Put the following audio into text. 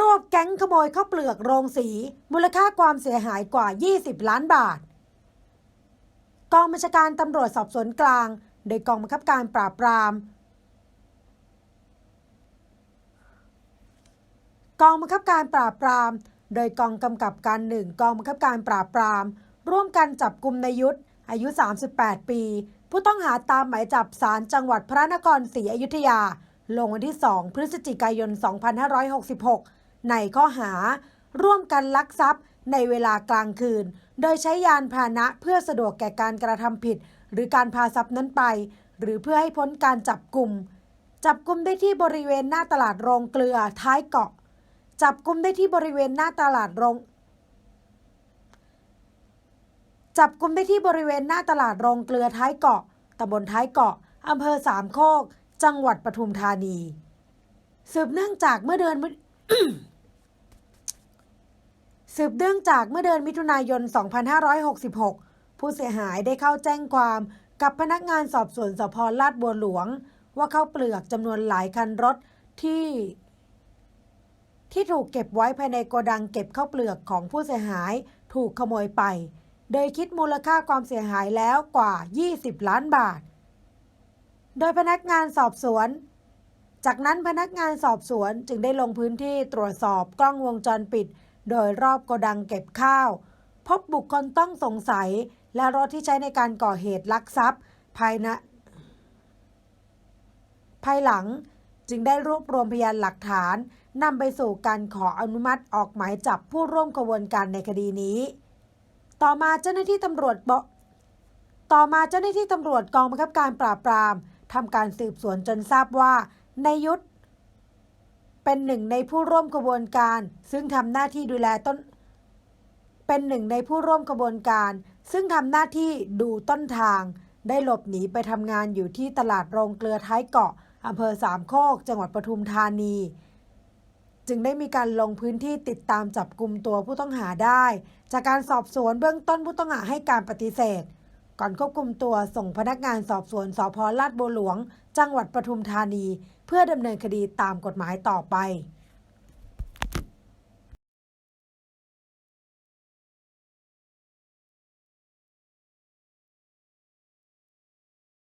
รวบแก๊งขโมยข้าวเปลือกโรงสี มูลค่าความเสียหายกว่า 20 ล้านบาท กองบัญชาการตำรวจสอบสวนกลาง โดยกองบังคับการปราบปราม กองบังคับการปราบปราม โดยกองกำกับการหนึ่งกองบังคับการปราบปราม ร่วมกันจับกลุ่มนายุทธอายุ 38 ปี ผู้ต้องหาตามหมายจับศาลจังหวัดพระนครศรีอยุธยาลงวันที่ 2 พฤศจิกายน 2566 ในข้อหา ร่วมกันลักทรัพย์ในเวลากลางคืน โดยใช้ยานพาหนะเพื่อสะดวกแก่การกระทำผิด หรือการพาทรัพย์นั้นไป หรือเพื่อให้พ้นการจับกลุ่ม จับกลุ่มได้ที่บริเวณหน้าตลาดโรงเกลือท้ายเกาะ จับกลุ่มได้ที่บริเวณหน้าตลาดโรงจับกลุ่มได้ที่บริเวณหน้าตลาดโรงเกลือท้ายเกาะ ตำบลท้ายเกาะ อำเภอสามโคก จังหวัดปทุมธานี สืบเนื่องจากเมื่อเดือน สืบเนื่องจากเมื่อเดือนมิถุนายน 2566 ผู้เสียหายได้เข้าแจ้งความกับพนักงานสอบสวนสพลาดบัวหลวง ว่าเข้าเปลือกจำนวนหลายคันรถที่ ที่ถูกเก็บไว้ภายในโกดังเก็บข้าวเปลือกของผู้เสียหายถูกขโมยไป โดยคิดมูลค่าความเสียหายแล้วกว่า 20 ล้านบาท โดยพนักงานสอบสวน จากนั้นพนักงานสอบสวนจึงได้ลงพื้นที่ตรวจสอบกล้องวงจรปิด โดยรอบโกดังเก็บข้าว พบบุคคลต้องสงสัย และรถที่ใช้ในการก่อเหตุลักทรัพย์ ภายในภายหลังจึงได้รวบรวมพยานหลักฐานนำไปสู่การขออนุมัติออกหมายจับผู้ร่วมกระบวนการในคดีนี้ ต่อมาเจ้าหน้าที่ตำรวจบต่อมาเจ้าหน้าที่ตำรวจกองบังคับการปราบปรามทำการสืบสวนจนทราบว่า นายยุทธเป็นหนึ่งในผู้ร่วมกระบวนการ ซึ่งทำหน้าที่ดูแลต้น เป็นหนึ่งในผู้ร่วมกระบวนการ ซึ่งทำหน้าที่ดูต้นทาง ได้หลบหนีไปทำงานอยู่ที่ตลาดโรงเกลือท้ายเกาะอำเภอสามโคก จังหวัดปทุมธานี จึงได้มีการลงพื้นที่ติดตามจับกลุ่มตัวผู้ต้องหาได้ จากการสอบสวนเบื้องต้นผู้ต้องหาให้การปฏิเสธ ก่อนควบคุมตัวส่งพนักงานสอบสวนสพลาดบัวหลวง จังหวัดปทุมธานี เพื่อดำเนินคดีตามกฎหมายต่อไป